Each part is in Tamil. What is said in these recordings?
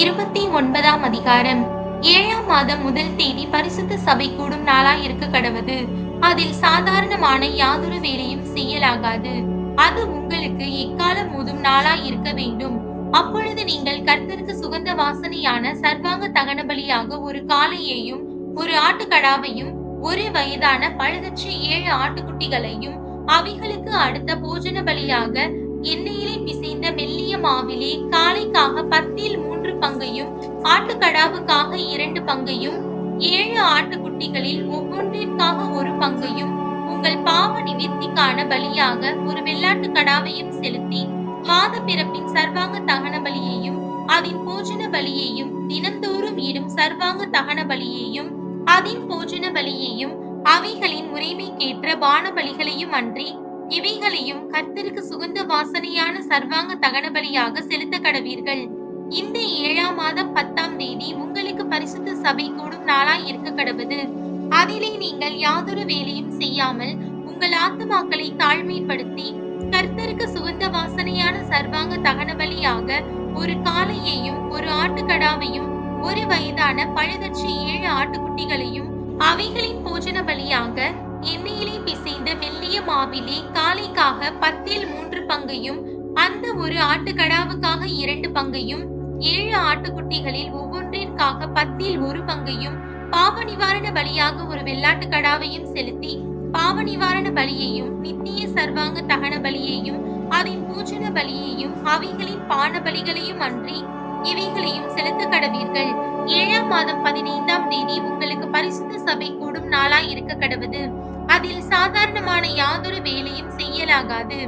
இருபத்தி ஒன்பதாம் அதிகாரம். ஏழாம் மாதம் முதல் தேதி பரிசுத்த சபை கூடும் நாளாய் இருக்க கடவது. அதில் சாதாரணமான யாதொரு வேலையும் செய்யலாகாது. அது உங்களுக்கு எக்காலம் மோதும் நாளாய் இருக்க வேண்டும். அப்பொழுது நீங்கள் கர்த்தருக்கு சுகந்த வாசனையான சர்வாங்க தகன பலியாக ஒரு காளையையும் ஒரு ஆட்டுக்கடாவையும் ஒரு வயதான பழுதற்ற ஏழு ஆட்டுக்குட்டிகளையும் அவைகளுக்கு அடுத்த போஜன பலியாக எண்ணெயிலே பிசைந்த மெல்லிய மாவிலே காலைக்காக பத்தில் மூன்று பங்கையும் ஆட்டுக்கடாவுக்காக இரண்டு பங்கையும் ஏழு ஆட்டுக்குட்டிகளில் ஒவ்வொன்றிற்காக ஒரு பங்கையும் உங்கள் பாவ நிவிர்த்திக்கான பலியாக ஒரு வெள்ளாட்டு கடாவையும் செலுத்தி மாத பிறப்பின் சர்வாங்க தகன பலியையும் அதன் போஜன பலியையும் தினந்தோறும் இடும் சர்வாங்க தகன பலியையும் அதன் போஜன பலியையும் அவைகளின் முறைமைக்கேற்ற பான பலிகளையும் அன்றி இவைகளையும் கர்த்தருக்கு சுகந்த வாசனையான சர்வாங்க தகன பலியாக செலுத்த கடவீர்கள் இந்த ஏழாம் மாதம் பத்தாம் தேதி உங்களுக்கு பரிசுத்த சபை கூடும் நாளாய் இருக்க கடவுது அதிலே நீங்கள் யாதொரு வேலையும் செய்யாமல் உங்கள் ஆத்துமாக்களை தாழ்மைப்படுத்தி கர்த்தருக்கு சுகந்த வாசனையான சர்வாங்க தகன பலியாக ஒரு காளையையும் ஒரு ஆட்டுக்கடாவையும் ஒரு வயதான பழுதற்ற ஏழு ஆட்டுக்குட்டிகளையும் அவைகளின் போஜன பலியாக மாவிலே காலைக்காக பத்தில் மூன்று பங்கையும் அந்த ஒரு ஆட்டுக்கடாவுக்காக இரண்டு பங்கையும் ஏழு ஆட்டுக்குட்டிகளில் ஒவ்வொன்றிற்காக பத்தில் ஒரு பங்கையும் பாவ நிவாரண பலியாக ஒரு வெள்ளாட்டு கடாவையும் செலுத்தி பாவ நிவாரண பலியையும் நித்திய சர்வாங்க தகன பலியையும் அதன் பூஜன பலியையும் அவைகளின் பான பலிகளையும் அன்றி இவைகளையும் செலுத்த கடவீர்கள். ஏழாம் மாதம் பதினைந்தாம் தேதி உங்களுக்கு பரிசுத்த சபை கூடும் நாளாய் இருக்க கடவுது. அதில் சாதாரணமான யாதொரு வேலையும் செய்யலாகாது.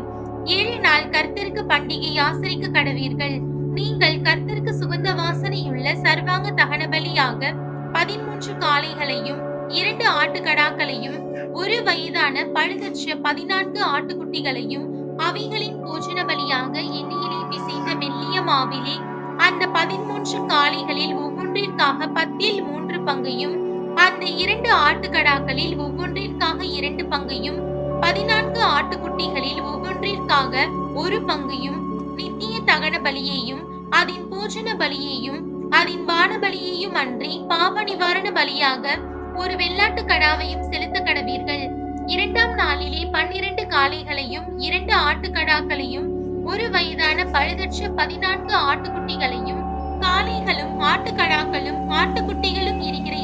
ஏழு நாள் கர்த்தருக்கு பண்டிகை ஆசரிக்க கடவீர்கள். நீங்கள் கர்த்தருக்கு சுகந்த வாசனையுள்ள சர்வாங்க தகன பலியாக பதிமூன்று காளைகளையும் இரண்டு ஆட்டுக்கடாக்களையும் ஒரு வயதான பழுதற்ற பதினான்கு ஆட்டுக்குட்டிகளையும் அவைகளின் பூஜன பலியாக எண்ணெயிலே பிசைந்த மெல்லிய மாவிலே அந்த பதிமூன்று காளைகளில் ஒவ்வொன்றிற்காக பத்தில் மூன்று பங்கையும் அந்த இரண்டு ஆட்டுக்கடாக்களில் ஒவ்வொன்றிற்காக இரண்டு பங்கையும் பதினான்கு ஆட்டுக்குட்டிகளில் ஒவ்வொன்றிற்காக ஒரு பங்கையும் நித்திய தகன பலியையும் அதன் பூஜன பலியையும் அதன் வான பலியையும் அன்றி பாவ நிவாரண பலியாக ஒரு வெள்ளாட்டு கடாவையும் செலுத்த கடவீர்கள். இரண்டாம் நாளிலே பன்னிரண்டு காளைகளையும் இரண்டு ஆட்டுக்கடாக்களையும் ஒரு வயதான பழுதற்ற பதினான்கு ஆட்டுக்குட்டிகளையும் காளைகளும் ஆட்டுக்கடாக்களும் ஆட்டுக்குட்டிகளும் இருக்கிற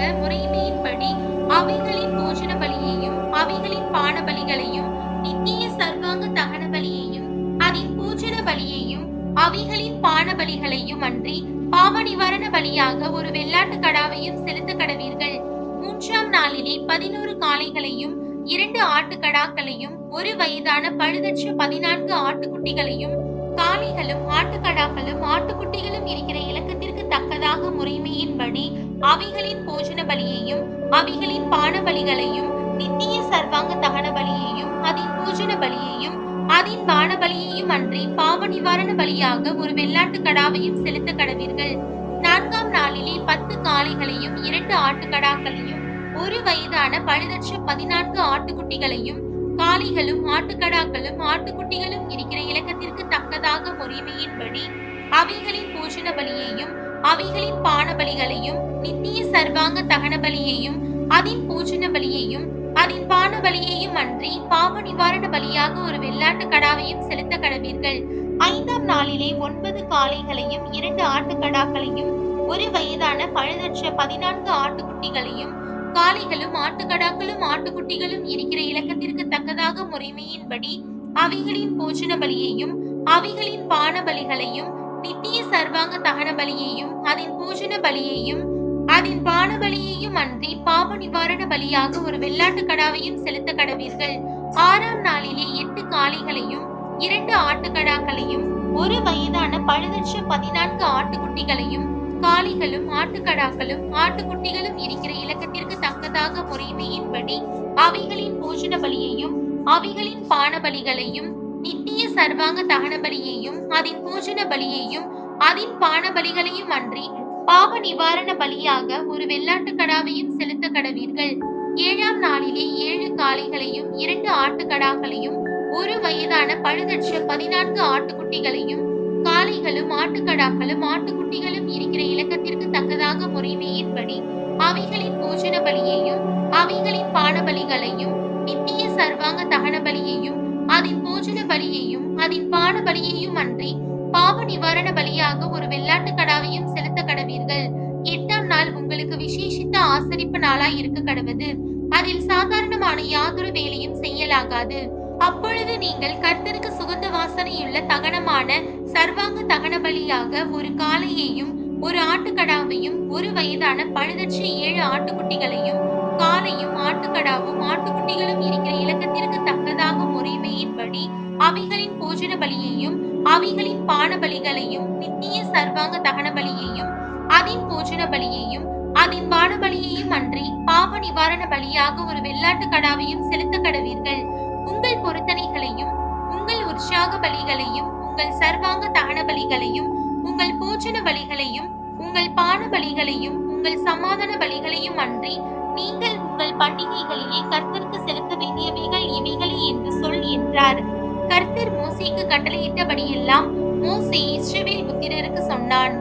இலக்கத்திற்கு தக்கதாக முறைமையின்படி அவைகளின் போஜன பலியையும் அவைகளின் பான பலிகளையும் நித்திய சர்வாங்க தகன பலியையும் அதன் பூஜன பலியையும் அவைகளின் பான பலிகளையும் அன்றி பாவ நிவாரண பலியாக ஒரு வெள்ளாட்டு கடாவையும் செலுத்த கடவீர்கள். மூன்றாம் நாளிலே பதினோரு காளைகளையும் இரண்டு ஆட்டுக்கடாக்களையும் ஒரு வயதான பழுதற்ற பதினான்கு ஆட்டுக்குட்டிகளையும் காளைகளும் ஆட்டுக்கடாக்களும் ஆட்டுக்குட்டிகளும் இருக்கிற இலக்கத்திற்கு தக்கதாக முறைமையின்படி அவைகளின் போஜன பலியையும் அவைகளின் பான பலிகளையும் நித்திய சர்வாங்க தகன பலியையும் அதன் பூஜன பலியையும் அதன் பான பலியையும் அன்றி பாவ நிவாரண பலியாக ஒரு வெள்ளாட்டு கடாவையும் செலுத்த கடவீர்கள். நான்காம் நாளிலே பத்து காளைகளையும் இரண்டு ஆட்டுக்கடாக்களையும் ஒரு வயதான பழுதற்ற பதினான்கு ஆட்டுக்குட்டிகளையும் காளிகளும் ஆட்டுக்கடாக்களும் ஆட்டுக்குட்டிகளும் இருக்கிற இலக்கத்திற்கு தக்கதாக முறைமையின்படி அவைகளின் பூஜன பலியையும் அவைகளின் பான பலிகளையும் நித்திய சர்வாங்க தகன பலியையும் அதன் பூஜன பலியையும் அதன் பான பலியையும் அன்றி பாவ நிவாரண பலியாக ஒரு வெள்ளாட்டு கடாவையும் செலுத்த கடவீர்கள். ஐந்தாம் நாளிலே ஒன்பது காளைகளையும் இரண்டு ஆட்டுக்கடாக்களையும் ஒரு வயதான பழுதற்ற பதினான்கு ஆட்டுக்குட்டிகளையும் காளைகளும் ஆட்டுக்கடாக்களும் ஆட்டுக்குட்டிகளும் இருக்கிற இலக்கத்திற்கு தக்கதாக முறைமையின்படி அவைகளின் போஜன பலியையும் அவைகளின் பான பலிகளையும் நித்திய சர்வாங்க தகன பலியையும் அதன் பூஜன பலியையும் அதன் பான பலியையும் அன்றி பாப நிவாரண பலியாக ஒரு வெள்ளாட்டு கடாவையும் செலுத்த கடவீர்கள். ஆறாம் நாளிலே எட்டு காளைகளையும் இரண்டு ஆட்டுக்கடாக்களையும் ஒரு வயதான பழுதற்ற பதினான்கு ஆட்டுக்குட்டிகளையும் காளிகளும் ஆட்டுக்கடாக்களும் ஆட்டுக்குட்டிகளும் இருக்கிற இலக்கத்திற்கு தக்கதாக முறைமையின்படி அவைகளின் பூஜன பலியையும் அவைகளின் பான பலிகளையும் நித்திய சர்வாங்க தகன பலியையும் அதன் பூஜன பலியையும் அதன் பான பலிகளையும் அன்றி பாவ நிவாரண பலியாக ஒரு வெள்ளாட்டு கடாவையும் செலுத்த கடவீர்கள். ஏழாம் நாளிலே ஏழு காளைகளையும் இரண்டு ஆட்டுக்கடாக்களையும் ஒரு வயதான பழுதற்ற பதினான்கு ஆட்டுக்குட்டிகளையும் காளைகளும் ஆட்டுக்கடாக்களும் ஆட்டுக்குட்டிகளும் இருக்கிற இலக்கத்திற்கு தக்கதாக முறைமையின்படி அவைகளின் போஜன பலியையும் அவைகளின் பான பலிகளையும் நித்திய சர்வாங்க தகன பலியையும் அதன் போஜன பலியையும் அதன் பான பலியையும் அன்றி பாவ நிவாரண பலியாக ஒரு வெள்ளாட்டு கடாவையும் செலுத்த கடவீர்கள். எட்டாம் நாள் உங்களுக்கு விசேஷித்த ஆசரிப்பு நாளாய் இருக்க கடவது. அதில் சாதாரணமான யாதொரு வேலையும் செய்யலாகாது. அப்பொழுது நீங்கள் கர்த்தருக்கு சுகந்த வாசனையுள்ள தகனமான சர்வாங்க தகன பலியாக ஒரு காளையையும் ஒரு ஆட்டுக்கடாவையும் ஒரு வயதான பழுதற்ற ஏழு ஆட்டுக்குட்டிகளையும் காளையும் ஆட்டுக்கடாவும் ஆட்டுக்குட்டிகளும் இருக்கிற இலக்கத்திற்கு தக்கதாக முறைமையின்படி அவைகளின் போஜன பலியையும் அவைகளின் பான பலிகளையும் நித்திய சர்வாங்க தகன பலியையும் அதின் போஜன பலியையும் அதின் பான பலியையும் அன்றி பாவ நிவாரண பலியாக ஒரு வெள்ளாட்டு கடாவையும் செலுத்த கடவீர்கள். உங்கள் பொருத்தனைகளையும் உங்கள் உற்சாக பலிகளையும் உங்கள் சர்வாங்க தகன பலிகளையும் உங்கள் போஜன பலிகளையும் உங்கள் பான பலிகளையும் உங்கள் சமாதான பலிகளையும் அன்றி நீங்கள் உங்கள் பண்டிகைகளிலே கர்த்தருக்கு செலுத்த வேண்டியவைகள் இவைகளே என்று சொல் என்றார். கர்த்தர் மோசேக்கு கட்டளையிட்டபடியெல்லாம் மோசே இஸ்ரவேல் புத்திரருக்கு சொன்னான்.